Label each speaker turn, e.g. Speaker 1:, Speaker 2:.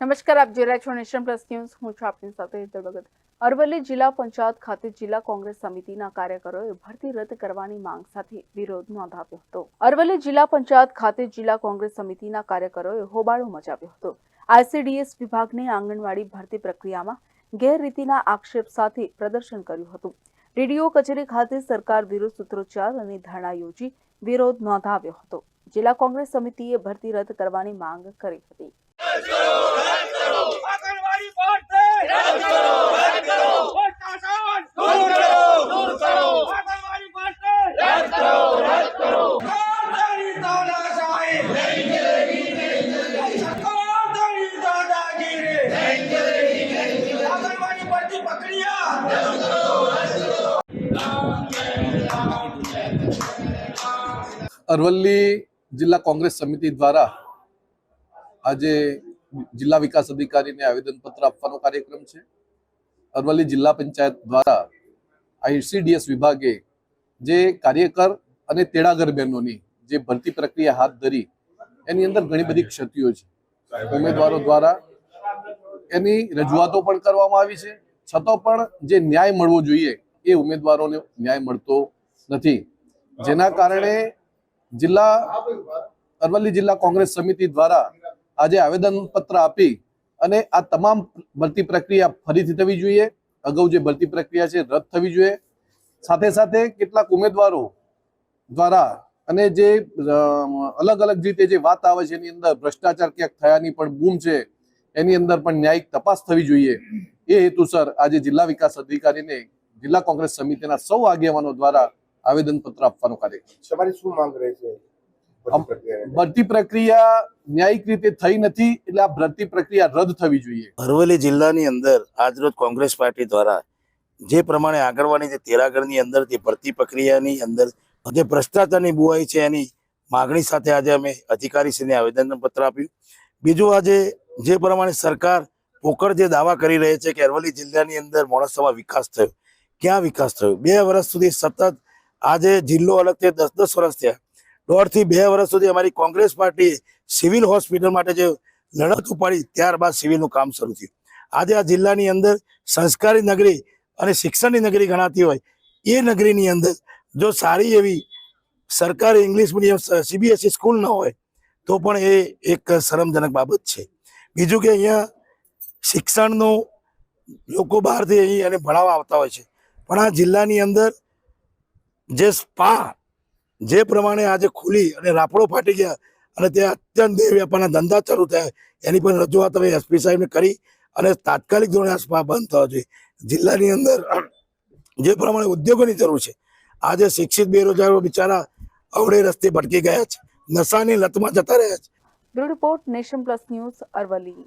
Speaker 1: નમસ્કાર, આપ જોઈ રહ્યા છો નેશન પ્લસ ન્યૂઝ. હું છું આપની સાથે હેતર ભગત. અરવલ્લી જિલ્લા પંચાયત ખાતે જિલ્લા કોંગ્રેસ સમિતિના કાર્યકરોએ ભરતી રદ કરવાની માંગ સાથે વિરોધ નોંધાવ્યો હતો. અરવલ્લી જિલ્લા પંચાયત ખાતે જિલ્લા કોંગ્રેસ સમિતિના કાર્યકરોએ હોબાળો મચાવ્યો હતો. આઈસીડીએસ વિભાગને આંગણવાડી ભરતી પ્રક્રિયામાં ગેરરીતિના આક્ષેપ સાથે પ્રદર્શન કર્યું હતું. રેડિયો કચેરી ખાતે સરકાર વિરુદ્ધ સૂત્રોચ્ચાર અને ધરણા યોજી વિરોધ નોંધાવ્યો હતો. જિલ્લા કોંગ્રેસ સમિતિએ ભરતી રદ કરવાની માંગ કરી હતી.
Speaker 2: અરવલ્લી જિલ્લા કોંગ્રેસ સમિતિ દ્વારા આજે જિલ્લા વિકાસ અધિકારીને આવેદનપત્ર આપવાનો કાર્યક્રમ છે. અરવલ્લી જિલ્લા પંચાયત દ્વારા આઈસીડીએસ વિભાગે જે કાર્યકર અને તેડાગર બહેનોની જે ભરતી પ્રક્રિયા હાથ ધરી, એની અંદર ઘણી બધી ક્ષતિઓ છે. ઉમેદવારો દ્વારા એની રજૂઆતો પણ કરવામાં આવી છે. છતાં પણ જે ન્યાય મળવો જોઈએ, એ ઉમેદવારોને ન્યાય મળતો નથી. જેના કારણે જિલ્લા અરવલ્લી જિલ્લા કોંગ્રેસ સમિતિ દ્વારા આજે આવેદન પત્ર આપી અને આ તમામ ભરતી પ્રક્રિયા ફરીથી થવી જોઈએ. અગાઉ જે ભરતી પ્રક્રિયા છે રદ થવી જોઈએ. સાથે સાથે કેટલાક ઉમેદવારો દ્વારા અને જે અલગ અલગ રીતે જે વાત આવે છે એની અંદર ભ્રષ્ટાચાર ક્યાંક થયાની પણ બૂમ છે, એની અંદર પણ ન્યાયિક તપાસ થવી જોઈએ. એ હેતુસર આજે જિલ્લા વિકાસ અધિકારીને જિલ્લા કોંગ્રેસ સમિતિના સૌ આગેવાનો દ્વારા આવેદન પત્ર આપવાનો કાર્યક્રમ
Speaker 3: તમારી શું માંગ રહે છે? ભરતી
Speaker 2: પ્રક્રિયા ન્યાયિક રીતે થઈ નથી, એટલે આ ભરતી પ્રક્રિયા રદ થવી જોઈએ.
Speaker 4: અરવલ્લી જિલ્લાની અંદર આજરોજ કોંગ્રેસ પાર્ટી દ્વારા જે પ્રમાણે આગળવાની જે તેરાગઢની અંદર જે ભરતી પ્રક્રિયાની અંદર જે ભ્રષ્ટાચારની બુઆઈ છે, એની માગણી સાથે આજે અમે અધિકારીશ્રીને આવેદનપત્ર આપ્યું. બીજું આજે જે પ્રમાણે સરકાર પોકળ જે દાવા કરી રહી છે કે અરવલ્લી જિલ્લાની અંદર મોડાસામાં વિકાસ થયો. ક્યાં વિકાસ થયો? બે વર્ષ સુધી સતત આજે જિલ્લો અલગ થયો દસ દસ વર્ષ થયા. દોઢથી બે વર્ષ સુધી અમારી કોંગ્રેસ પાર્ટી સિવિલ હોસ્પિટલ માટે જે લડત ઉપાડી ત્યારબાદ સિવિલનું કામ શરૂ થયું. આજે આ જિલ્લાની અંદર સંસ્કારી નગરી અને શિક્ષણની નગરી ગણાતી હોય, એ નગરીની અંદર જો સારી એવી સરકારી ઇંગ્લિશ મીડિયમ સીબીએસઈ સ્કૂલ ન હોય, તો પણ એ એક શરમજનક બાબત છે. બીજું કે અહીંયા શિક્ષણનો લોકો બહારથી અહીં અને ભણાવવા આવતા હોય છે. પણ આ જિલ્લાની અંદર જે સ્પા જે પ્રમાણે આજે ખુલી અને રાપડો ફાટી ગયા અને ત્યાં અત્યંત દેહ વ્યાપારના ધંધા શરૂ થયા, એની પણ રજૂઆત હવે એસપી સાહેબને કરી અને તાત્કાલિક ધોરણે આ સ્પા બંધ થવા જોઈએ. જિલ્લાની અંદર જે પ્રમાણે ઉદ્યોગોની જરૂર છે, આજે શિક્ષિત બેરોજગારો બિચારા અવળે રસ્તે ભટકી ગયા છે, નશાની લતમાં જતા રહ્યા છે.
Speaker 1: Report Nation Plus News Aravalli.